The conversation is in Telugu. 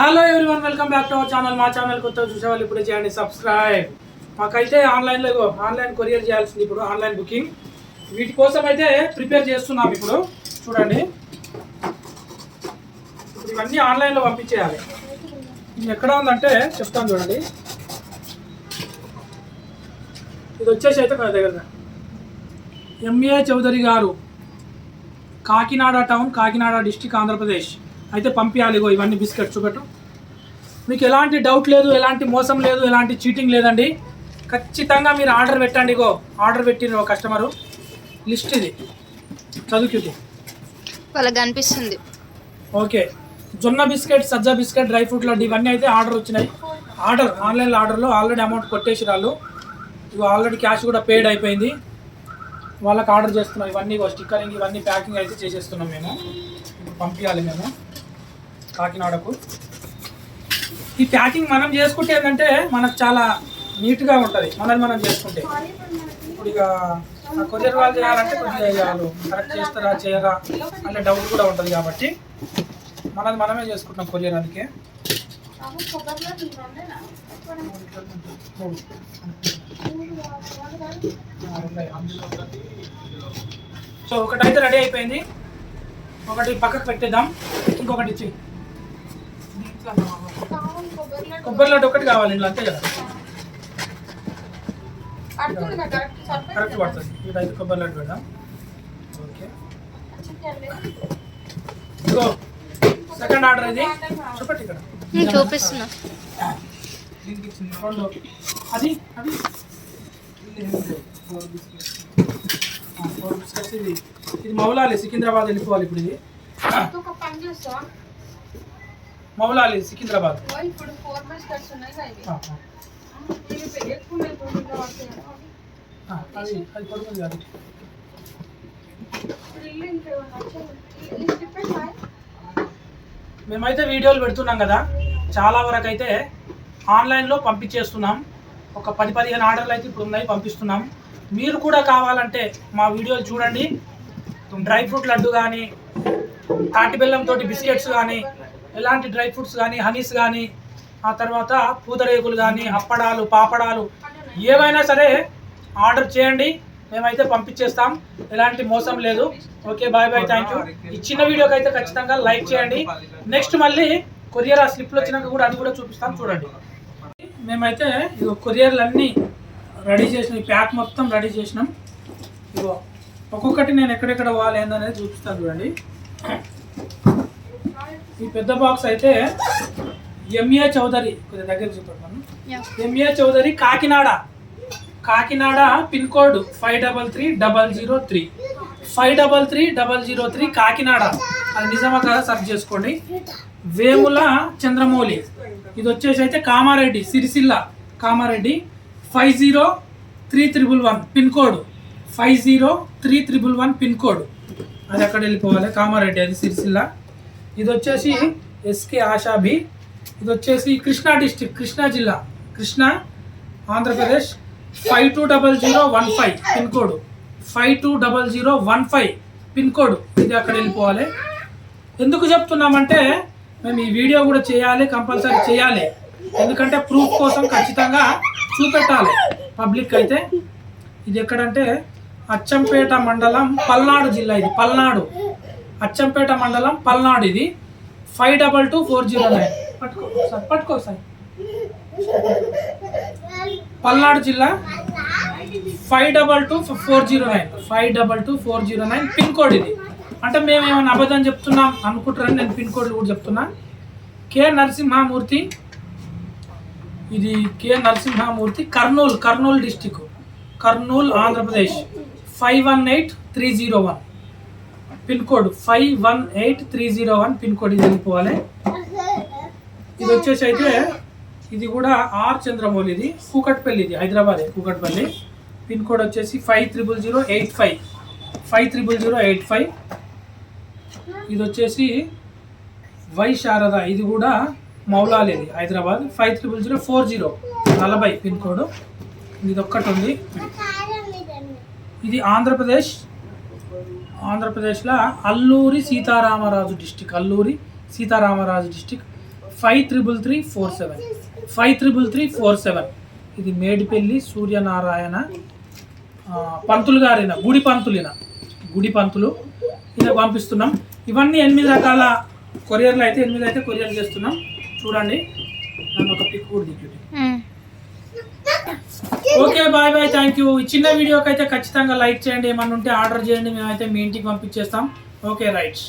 Hello everyone welcome back to our channel మా ఛానల్ కొత్త చూసే వాళ్ళు ఇప్పుడే చేయండి సబ్స్క్రైబ్ మాకైతే ఆన్లైన్లో ఆన్లైన్ కొరియర్ చేయాల్సింది ఇప్పుడు ఆన్లైన్ బుకింగ్ వీటి కోసం అయితే ప్రిపేర్ చేస్తున్నాం ఇప్పుడు. చూడండి. ఇప్పుడు ఇవన్నీ ఆన్లైన్లో పంపించేయాలి. ఎక్కడ ఉందంటే చెప్తాను చూడండి. ఇది వచ్చేసి అయితే మన దగ్గర. MA Chaudhary garu Kakinada town Kakinada district Andhra Pradesh అయితే పంపించాలి ఇగో ఇవన్నీ బిస్కెట్స్ చూపెట్టు. మీకు ఎలాంటి డౌట్ లేదు ఎలాంటి మోసం లేదు ఎలాంటి చీటింగ్ లేదండి. ఖచ్చితంగా మీరు ఆర్డర్ పెట్టండి ఇగో. ఆర్డర్ పెట్టిన కస్టమరు. లిస్ట్ ఇది. చదువుకి వాళ్ళకి కనిపిస్తుంది. ఓకే. జొన్న బిస్కెట్ సజ్జా బిస్కెట్ డ్రై ఫ్రూట్ లడ్డు ఇవన్నీ అయితే ఆర్డర్ వచ్చినాయి. ఆర్డర్ ఆన్లైన్లో ఆర్డర్లో ఆల్రెడీ అమౌంట్ కొట్టేసి వాళ్ళు. ఇవి ఆల్రెడీ క్యాష్ కూడా పేడ్ అయిపోయింది. వాళ్ళకి ఆర్డర్ చేస్తున్నాం. ఇవన్నీ స్టిక్కరింగ్ ఇవన్నీ ప్యాకింగ్ అయితే చేసేస్తున్నాం మేము. పంపించాలి మేము. కాకినాడకు. ఈ ప్యాకింగ్ మనం చేసుకుంటే ఏంటంటే మనకు చాలా నీట్గా ఉంటుంది. మనది మనం చేసుకుంటే. ఇప్పుడు ఇక ఆ కొరియర్ వాళ్ళు చేయాలంటే కొద్దిగా వాళ్ళు కరెక్ట్ చేస్తారా చేయరా అనే డౌట్ కూడా ఉంటుంది కాబట్టి మనది మనమే చేసుకుంటాం కొరియర్ అందుకే. సో ఒకటైతే రెడీ అయిపోయింది. ఒకటి పక్కకు పెట్టేద్దాం. ఇంకొకటి ఇచ్చి. కొబ్బరి లడ్డు ఒకటి కావాలి ఇంట్లో అంతే కదా? కరెక్ట్ పడుతుంది. ఇదైతే కొబ్బరి లడ్డు పెడదాం ఓకే. ఇదిగో సెకండ్ ఆర్డర్ ఇది. చూపట్టి ఇక్కడ. నేను చూపిస్తున్నా. అది అది. ఇది. ఇది మౌలాలి సికింద్రాబాద్ వెళ్ళిపోవాలి ఇప్పుడు ఇది. మౌలాలి సికింద్రాబాద్. అది అది పడుతుంది అది. మేమైతే వీడియోలు పెడుతున్నాం కదా చాలా వరకు అయితే ఆన్లైన్లో పంపించేస్తున్నాం. ఒక పది పదిహేను ఆర్డర్లు అయితే ఇప్పుడు ఉన్నాయి పంపిస్తున్నాం. మీరు కూడా కావాలంటే మా వీడియోలు చూడండి. డ్రై ఫ్రూట్ లడ్డు కానీ తాటి బెల్లంతో బిస్కెట్స్ కానీ ఎలాంటి డ్రై ఫ్రూట్స్ కానీ హనీస్ కానీ ఆ తర్వాత పూతరేకులు కానీ అప్పడాలు పాపడాలు ఏవైనా సరే ఆర్డర్ చేయండి. మేమైతే పంపించేస్తాం. ఎలాంటి మోసం లేదు. Okay bye bye thank you. ఈ చిన్న వీడియోకి అయితే ఖచ్చితంగా లైక్ చేయండి. నెక్స్ట్ మళ్ళీ కొరియర్ ఆ స్లిప్లు వచ్చినాక కూడా అది కూడా చూపిస్తాం. చూడండి. మేమైతే ఇగో కొరియర్లు అన్నీ రెడీ చేసిన ఈ ప్యాక్ మొత్తం రెడీ చేసినాం. ఇగో ఒక్కొక్కటి నేను ఎక్కడెక్కడ పోవాలి ఏందనేది చూపిస్తాను చూడండి. ఈ పెద్ద బాక్స్ అయితే ఎంఏ చౌదరి. కొద్దిగా దగ్గర చూపెట్టాను MA Chaudhary Kakinada. Kakinada pin code five double three double zero three five double three double zero three Kakinada. అది నిజమా కదా సెర్చ్ చేసుకోండి. వేముల చంద్రమౌళి. ఇది వచ్చేసి అయితే Kamareddy Sircilla Kamareddy. Five zero three triple one pin code. Five zero three triple one pin code. అది అక్కడ వెళ్ళిపోవాలి? కామారెడ్డి అది సిరిసిల్ల. ఇది వచ్చేసి ఎస్కే ఆశాభి ఇది వచ్చేసి కృష్ణా డిస్టిక్ కృష్ణా జిల్లా Krishna Andhra Pradesh five two double zero one five pin code. Five two double zero one five pin code. ఇది అక్కడ వెళ్ళిపోవాలి. ఎందుకు చెప్తున్నామంటే మేము ఈ వీడియో కూడా చేయాలి కంపల్సరీ చేయాలి. ఎందుకంటే ప్రూఫ్ కోసం ఖచ్చితంగా చూపెట్టాలి. పబ్లిక్ అయితే ఇది ఎక్కడంటే అచ్చంపేట మండలం పల్నాడు జిల్లా ఇది పల్నాడు. అచ్చంపేట మండలం పల్నాడు ఇది five double two four zero nine. పట్టుకో సార్ పట్టుకో సార్. పల్నాడు జిల్లా five double two four zero nine. Five double two four zero nine pin code ఇది. అంటే మేము ఏమైనా అబద్ధం చెప్తున్నాం అనుకుంటారని నేను పిన్ కోడ్లు కూడా చెప్తున్నా. కె నరసింహమూర్తి ఇది K Narasimhamurthy Kurnool Kurnool district Kurnool Andhra Pradesh. Five one eight three zero one. Pin code five one eight three zero one pin code ఇది వెళ్ళిపోవాలి. ఇది వచ్చేసి అయితే ఇది కూడా ఆర్ చంద్రమౌళి ఇది కూకట్పల్లి ఇది హైదరాబాద్ కూకట్పల్లి. పిన్ కోడ్ వచ్చేసి five triple zero eight five five triple zero eight five ఇది వచ్చేసి వై శారద ఇది కూడా మౌలాలి ఇది Hyderabad. Five triple zero four zero నలభై పిన్ కోడ్. ఇది ఒక్కటి ఉంది ఇది ఆంధ్రప్రదేశ్ ఆంధ్రప్రదేశ్లో Alluri Sitarama Raju district Alluri Sitarama Raju district five triple three four seven. Five triple three four seven. ఇది మేడిపల్లి సూర్యనారాయణ పంతులు గారిన గుడి పంతులిన గుడి పంతులు ఇలా పంపిస్తున్నాం. ఇవన్నీ ఎనిమిది రకాల కొరియర్లు అయితే ఎనిమిది అయితే కొరియర్ చేస్తున్నాం. చూడండి. నన్ను ఒక పిక్ కూడా దిగుతుంది okay bye bye thank you ఈ చిన్న వీడియోకి అయితే ఖచ్చితంగా లైక్ చేయండి. ఏమన్నా ఉంటే ఆర్డర్ చేయండి. మేమైతే మీ ఇంటికి పంపించేస్తాం. Okay right